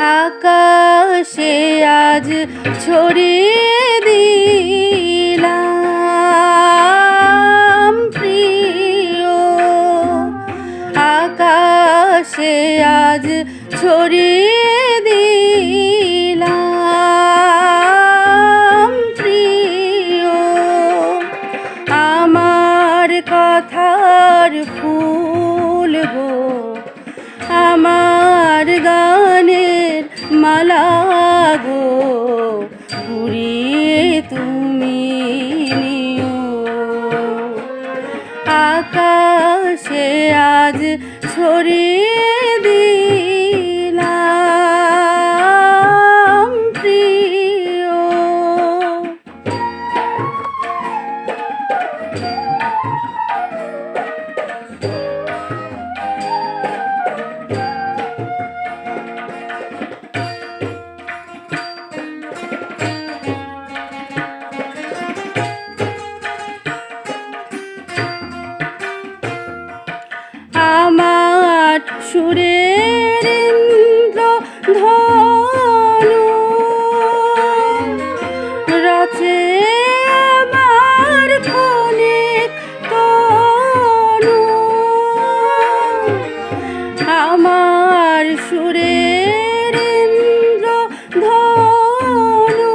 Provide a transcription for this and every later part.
আকাশে আজ ছড়িয়ে দিলাম প্রিয়। আকাশে আজ ছড়িয়ে দিলাম প্রিয়। আমার কথার ফুল গো, আমার গানের মালা গো পুরিয়ে তুমি নিও। আকাশে আজ ছড়িয়ে সুরের ধনু রচে আমার আমার সুরের ধনু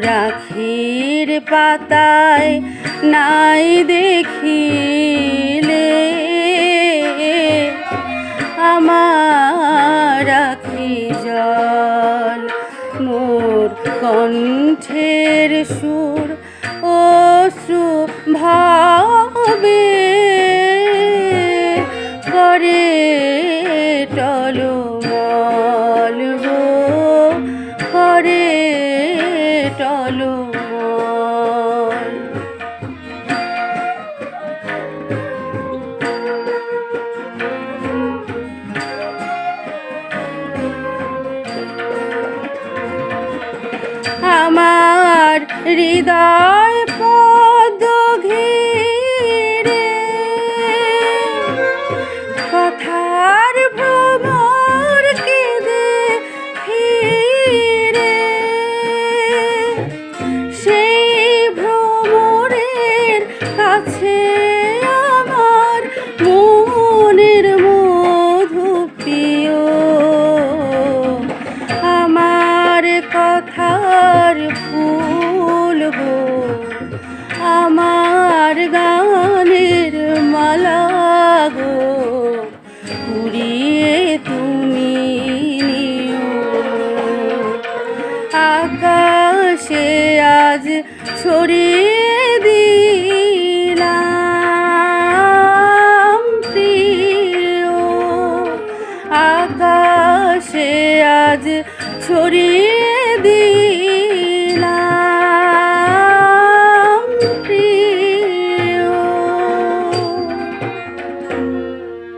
ক্ষীর পাতায় নাই দেখিলে। আমার রাখি জল মোর কণ্ঠের সুর ও ভাবে আমার হৃদয়। ছড়িয়ে